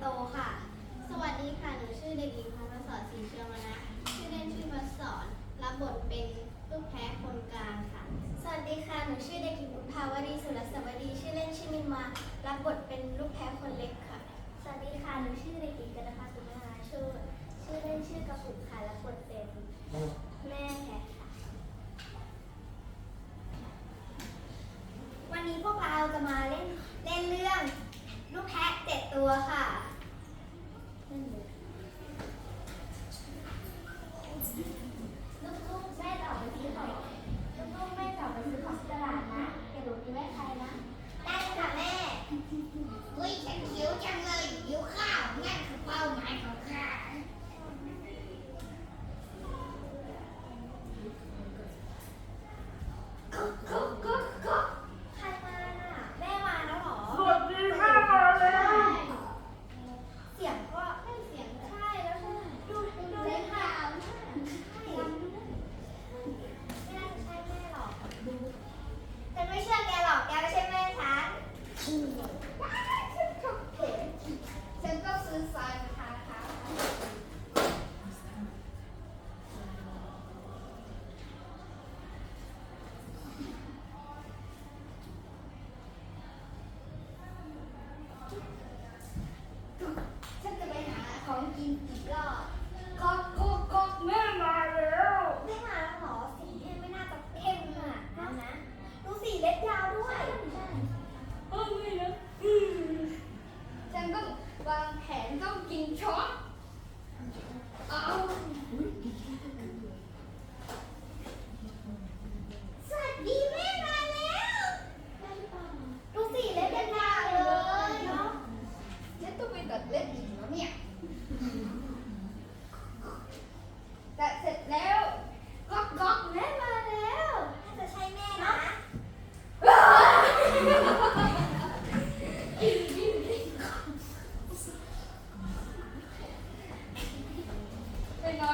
โตค่ะ สวัสดีค่ะ หนูชื่อเด็กหญิงพันศรศรีเชียวนะ ชื่อเล่นชื่อพัสอน รับบทเป็นลูกแพ้คนกลางค่ะ สวัสดีค่ะ หนูชื่อเด็กหญิงบุภาวดีสุรสวัสดี ชื่อเล่นชื่อมินมา รับบทเป็นลูกแพ้คนเล็กค่ะ สวัสดีค่ะ หนูชื่อเด็กหญิงกนภาสุมาราชื่อชื่อเล่นชื่อกระปุกค่ะรับบทเป็นแม่แพ้ค่ะ วันนี้พวกเราจะมาเล่นเล่นเรื่องลูกแพะเจ็ดตัวค่ะ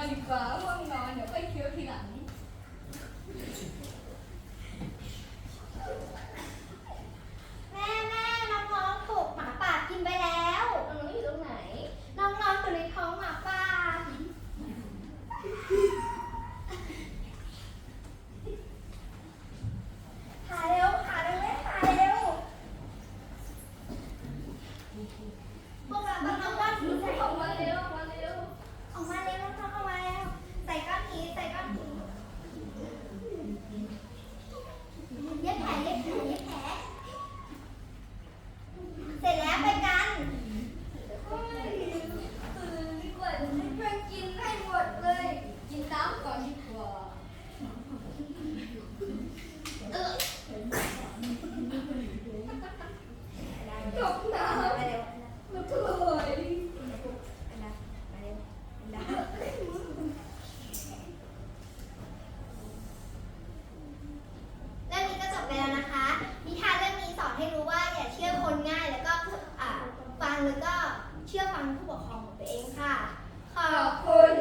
halimbawa ang mga แล้วก็เชื่อฟังผู้ปกครองของตัวเองค่ะ ขอบคุณ